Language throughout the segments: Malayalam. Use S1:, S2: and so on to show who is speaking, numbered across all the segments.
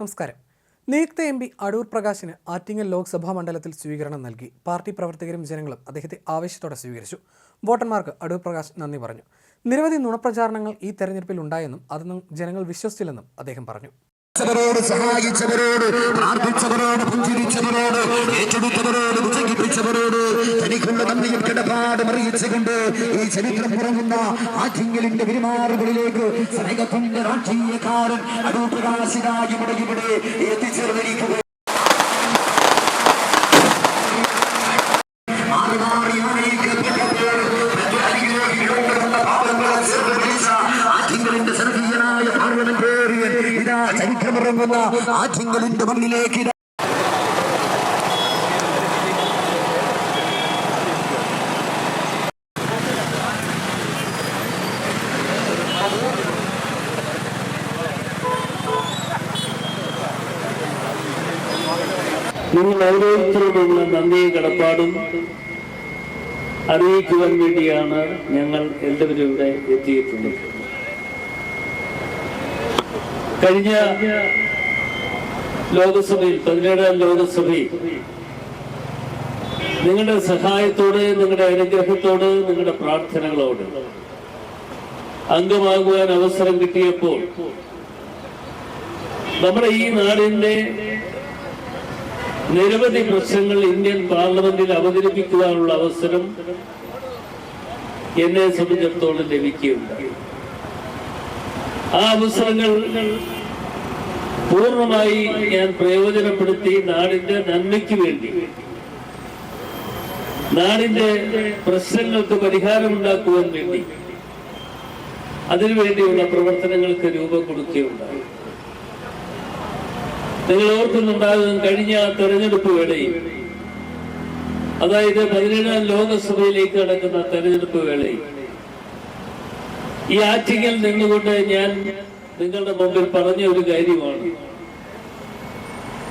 S1: നമസ്കാരം. നിയുക്ത എം പി അടൂർ പ്രകാശിന് ആറ്റിങ്ങൽ ലോക്സഭാ മണ്ഡലത്തിൽ സ്വീകരണം നൽകി. പാർട്ടി പ്രവർത്തകരും ജനങ്ങളും അദ്ദേഹത്തെ ആവേശത്തോടെ സ്വീകരിച്ചു. വോട്ടർമാർക്ക് അടൂർ പ്രകാശ് നന്ദി പറഞ്ഞു. നിരവധി നുണപ്രചാരണങ്ങൾ ഈ തെരഞ്ഞെടുപ്പിൽ ഉണ്ടായെന്നും അതൊന്നും ജനങ്ങൾ വിശ്വസിച്ചില്ലെന്നും അദ്ദേഹം പറഞ്ഞു. ോട്
S2: സഹായിച്ചവരോട് പ്രാർത്ഥിച്ചവരോട് പുഞ്ചിരിച്ചവരോട് ഏറ്റെടുത്തവരോട് വിജയിപ്പിച്ചവരോട് തനിക്കുള്ള നന്ദിയും കിടപാട് അറിയിച്ചുകൊണ്ട് ഈ ചരിത്രം പുറങ്ങുന്ന ആറ്റിങ്ങലിന്റെ പെരുമാറുകളിലേക്ക് സ്നേഹത്തിന്റെ രാഷ്ട്രീയക്കാരൻ അടൂ മുടങ്ങിവിടെ എത്തിച്ചേർന്നിരിക്കുക മാറി മാറി ചരിത്രമിറങ്ങുന്ന ആറ്റിങ്ങലിന്റെ മണ്ണിലേക്ക്
S3: നിങ്ങൾ ഓരോരുത്തരോടുള്ള നന്ദി കടപ്പാടും അറിയിക്കുവാൻ വേണ്ടിയാണ് ഞങ്ങൾ എല്ലാവരും ഇവിടെ എത്തിയിട്ടുള്ളത്. കഴിഞ്ഞ ലോകസഭയിൽ പതിനേഴാം ലോകസഭയിൽ നിങ്ങളുടെ സഹായത്തോട് നിങ്ങളുടെ അനുഗ്രഹത്തോട് നിങ്ങളുടെ പ്രാർത്ഥനകളോട് അംഗമാകുവാൻ അവസരം കിട്ടിയപ്പോൾ നമ്മുടെ ഈ നാടിന്റെ നിരവധി പ്രശ്നങ്ങൾ ഇന്ത്യൻ പാർലമെന്റിൽ അവതരിപ്പിക്കുവാനുള്ള അവസരം എന്നെ സംബന്ധിച്ചിടത്തോളം ലഭിക്കുകയുണ്ടായി. ആ അവസരങ്ങൾ പൂർണമായി ഞാൻ പ്രയോജനപ്പെടുത്തി നാടിന്റെ നന്മയ്ക്ക് വേണ്ടി. നാടിന്റെ പ്രശ്നങ്ങൾക്ക് പരിഹാരമുണ്ടാക്കുവാൻ വേണ്ടി. അതിനുവേണ്ടിയുള്ള പ്രവർത്തനങ്ങൾക്ക് രൂപം കൊടുക്കുകയുണ്ടായി. നിങ്ങൾ ഓർക്കുന്നുണ്ടാകും കഴിഞ്ഞ തെരഞ്ഞെടുപ്പ് വേളയിൽ അതായത് പതിനേഴാം ലോകസഭയിലേക്ക് നടക്കുന്ന തെരഞ്ഞെടുപ്പ് വേളയിൽ ഈ ആറ്റിങ്ങിൽ നിന്നുകൊണ്ട് ഞാൻ നിങ്ങളുടെ മുമ്പിൽ പറഞ്ഞ ഒരു കാര്യമാണ്.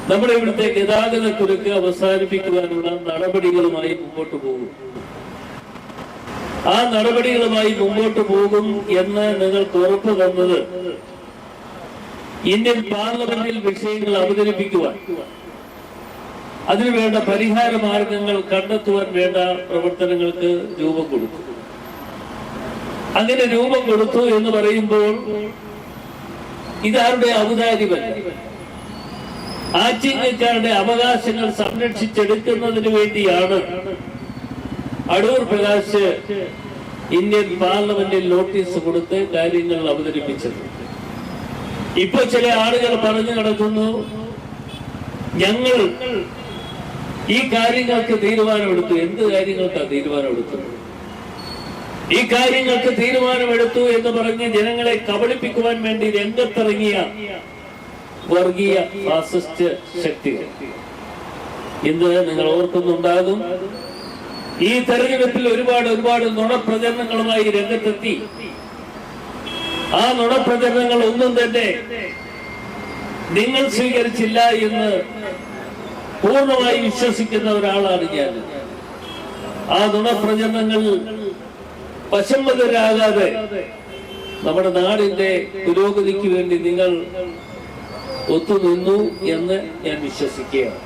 S3: നമ്മുടെ ഇവിടുത്തെ ഗതാഗത കുരുക്ക് അവസാനിപ്പിക്കുവാനുള്ള നടപടികളുമായി മുമ്പോട്ട് പോകും. ആ നടപടികളുമായി മുമ്പോട്ട് പോകും എന്ന് നിങ്ങൾക്ക് ഉറപ്പ് തന്നത് ഇന്ത്യൻ പാർലമെന്റിൽ വിഷയങ്ങൾ അവതരിപ്പിക്കുവാൻ. അതിനുവേണ്ട പരിഹാര മാർഗങ്ങൾ കണ്ടെത്തുവാൻ വേണ്ട പ്രവർത്തനങ്ങൾക്ക് രൂപം കൊടുക്കും അങ്ങനെ രൂപം കൊടുത്തു എന്ന് പറയുമ്പോൾ ഇതാരുടെ ഔദാരിപൻ ആറ്റിങ്ങക്കാരുടെ അവകാശങ്ങൾ സംരക്ഷിച്ചെടുക്കുന്നതിന് വേണ്ടിയാണ് അടൂർ പ്രകാശ് ഇന്ത്യൻ പാർലമെന്റിൽ നോട്ടീസ് കൊടുത്ത് കാര്യങ്ങൾ അവതരിപ്പിച്ചത്. ഇപ്പൊ ചില ആളുകൾ പറഞ്ഞു നടക്കുന്നു ഞങ്ങൾ ഈ കാര്യങ്ങൾക്ക് തീരുമാനമെടുത്തു. എന്ത് കാര്യങ്ങൾക്കാണ് തീരുമാനമെടുത്തത് ഈ കാര്യങ്ങൾക്ക് തീരുമാനമെടുത്തു എന്ന് പറഞ്ഞ് ജനങ്ങളെ കബളിപ്പിക്കുവാൻ വേണ്ടി രംഗത്തിറങ്ങിയ വർഗീയ ഫാസിസ്റ്റ് ശക്തികൾ. ഇന്ന് നിങ്ങൾ ഓർക്കുന്നുണ്ടാകും ഈ തെരഞ്ഞെടുപ്പിൽ ഒരുപാട് ഒരുപാട് നുണപ്രചരണങ്ങളുമായി രംഗത്തെത്തി. ആ നുണപ്രചരണങ്ങൾ ഒന്നും തന്നെ നിങ്ങൾ സ്വീകരിച്ചില്ല എന്ന് പൂർണമായി വിശ്വസിക്കുന്ന ഒരാളാണ് ഞാൻ ആ നുണപ്രചരണങ്ങൾ വശംവതരാകാതെ നമ്മുടെ നാടിന്റെ പുരോഗതിക്ക് വേണ്ടി നിങ്ങൾ ഒത്തുനിന്നു എന്ന് ഞാൻ വിശ്വസിക്കുകയാണ്.